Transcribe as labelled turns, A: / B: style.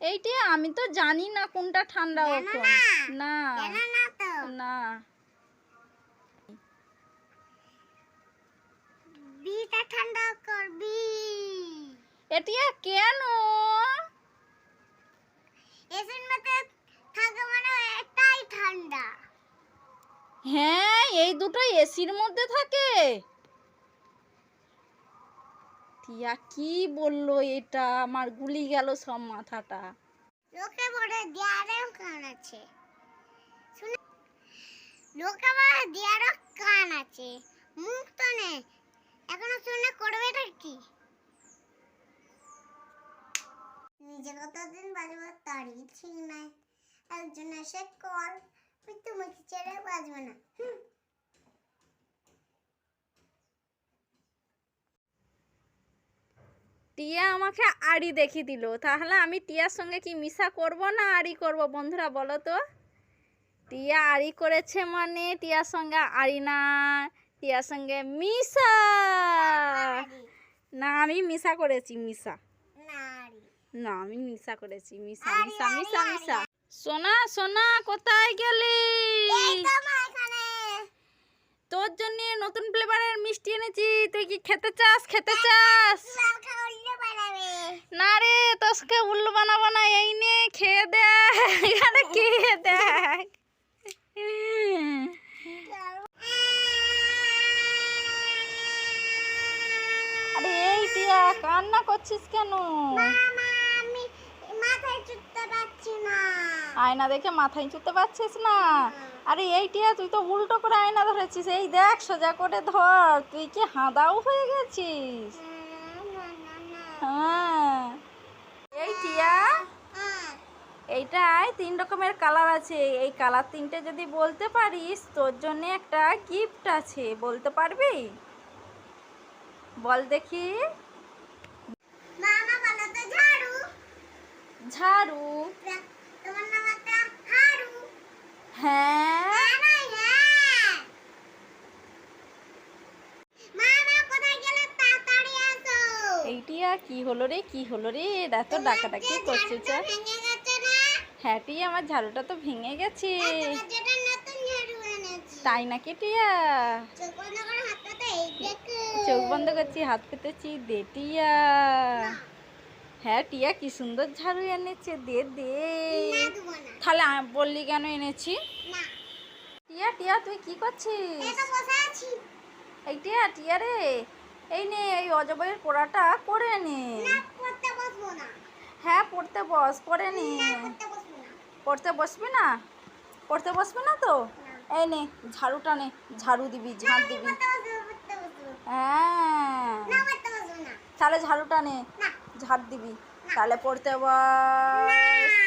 A: এইটি আমি তো জানি না কোনটা ঠান্ডা
B: জানো
A: এখন
B: না?
A: না।
B: বিটা ঠান্ডা করবি।
A: এটি কেন?
B: এসির মধ্যে থাকে মানে এটাই ঠান্ডা।
A: হ্যাঁ এই দুটো এসির মধ্যে থাকে। টিয়া কি বলল এটা? আমার গুলি গেল সব মাথাটা।
B: লোকে বলে দেয়ারেও কান আছে লোকে বলে দেয়ারও কান আছে মুখ তো নেই। এখনও শুনে করবেটা কি? নিজে কতদিন বাজবো তারই ঠিক নাই। একজন এসে কল তুমি ছেড়ে বাজবে না।
A: টিয়া আমাকে আড়ি দেখিয়ে দিল। তাহলে আমি টিয়ার সঙ্গে কি মিশা করব না আড়ি করব বন্ধুরা বলো তো? টিয়া আড়ি করেছে মানে টিয়ার সঙ্গে আড়ি না টিয়ার সঙ্গে মিশা। না আমি মিশা করেছি মিশা। না আমি মিশা করেছি মিশা মিশা মিশা মিশা। সোনা সোনা কোথায় গেলি? তোর জন্য নতুন ফ্লেভারের মিষ্টি এনেছি। তুই কি খেতে চাস? খেতে চাস? না রে তোকে উল্লু বানাবো না এই নে খেয়ে দেখ এখানে খেয়ে দেখ। আরে এই টিয়া কান্না করছিস কেন?
B: মাথায় চুটতে পারছি না।
A: আয়না দেখে মাথায় চুতে পারছিস না? আরে এই টিয়া তুই তো উল্টো করে আয়না ধরেছিস। এই দেখ সোজা করে ধর। তুই কি হাঁদাও হয়ে গেছিস। হ্যাঁ। এই টিয়া এইটায় তিন রকমের কালার আছে। এই কালার তিনটে যদি বলতে পারিস তোর জন্য একটা গিফট আছে। বলতে পারবি? বল দেখি।
B: ঝাড়ু।
A: ঝাড়ু
B: তোমার নাম একটা হাড়ু
A: হ্যাঁ
B: হ্যাঁ না, হ্যাঁ। মামা কোথায় গেলে তাড়াতাড়ি আসো
A: এইটিয়া কি হলো রে কি হলো রে? এত
B: তোমার
A: ডাকাডাকি করছে
B: না?
A: হ্যাঁ টিয়া আমার ঝাড়ুটা তো ভেঙে গেছে। তাই নাকি টিয়া?
B: চোখ বন্ধ
A: করছি হাত পেতেছি দে টিয়া। হ্যাঁ টিয়া কি সুন্দর ঝাড়ু এনেছে দে দে। তাহলে আমি বললি কেন এনেছি? টিয়া টিয়া তুই কি করছিস?
B: তো
A: এই টিয়া টিয়া রে। এই নে এই অজবের পড়াটা করে নে। হ্যাঁ পড়তে বস করে নে।
B: পড়তে বসবো না।
A: পড়তে বসবি না? তো? এই নে ঝাড়ুটা নে ঝাড়ু দিবি ঝাড় দিবি। হ্যাঁ। তাহলে ঝাড়ুটা নে
B: না।
A: ঝাড় দিবি। তাহলে পড়তে বস।